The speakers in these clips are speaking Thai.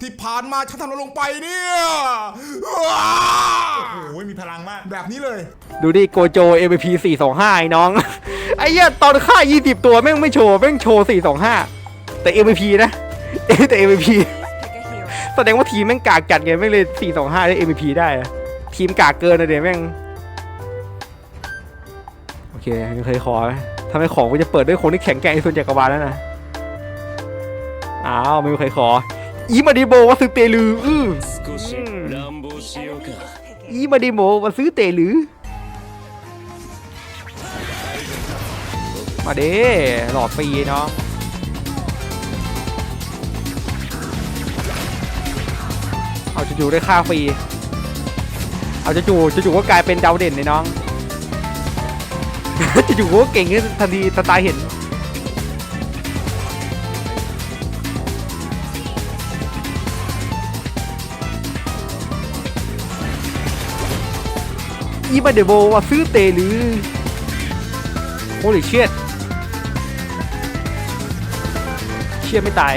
ที่ผ่านมาฉันทำอะไรลงไปเนี่ยว้าโอ้ยมีพลังมาก แบบนี้เลย ดูดิโกโจ MVP 425 ไอ้น้อง ไอ้เหี้ยตอนฆ่า 20 ตัวแม่งไม่โชว์ แม่งโชว์ 425 แต่ MVP นะแต่ MVP Pick a hero. แสดงว่าทีมแม่งกากจัดไงแม่งเลย 425 ได้ MVP ได้อะทีมกากเกินนะเดี๋ยวแม่ง โอเคยังเคยขอไหมทำไมของกูจะเปิดด้วยคนที่แข็งแกร่งที่สุดจักรวาลแล้วนะ อ้าวไม่มีใครขอ อีมาดิโมวาซึเตลืออื้ออีมาดิโมวาซึเตลือมาเด้หลอดฟรีเนาะเอาจะอยู่ได้ค่าฟรีเอาจะอยู่จะอยู่ก็กลายเป็นดาวเด่นเลยน้องจะอยู่ก็เก่งขึ้นทันทีสไตล์เห็น อีมาเดโบว่าซื้อเตหรือโอ้ยเชียดเชียดไม่ตาย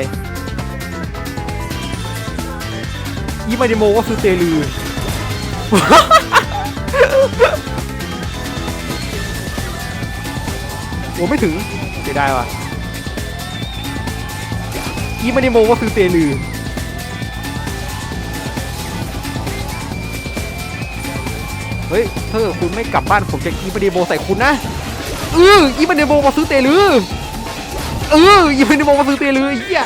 อีมาเดโบว่าซื้อเตลือโอ้ไม่ถึงเสียดายว่ะอีมาเดโมว่าซื้อเตลือ ฮ้ยถ้าเกิดคุณไม่กลับบ้านผมจะอีมาเดโบใส่คุณนะเอออีมาเดโบมาซื้อเตลือเอออีมาเดโบมาซื้อเตลือไอ้เหี้ย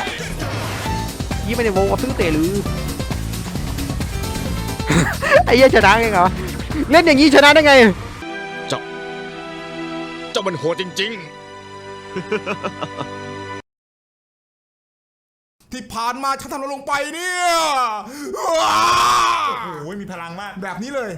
อีมาเดโบมาซื้อเตลือไอ้เหี้ยชนะไงเหรอเล่นอย่างนี้ชนะได้ไงเจ้าเจ้ามันโหดจริงที่ผ่านมาฉันทำอะไรลงไปเนี่ย โอ้ยมีพลังมาก แบบนี้เลย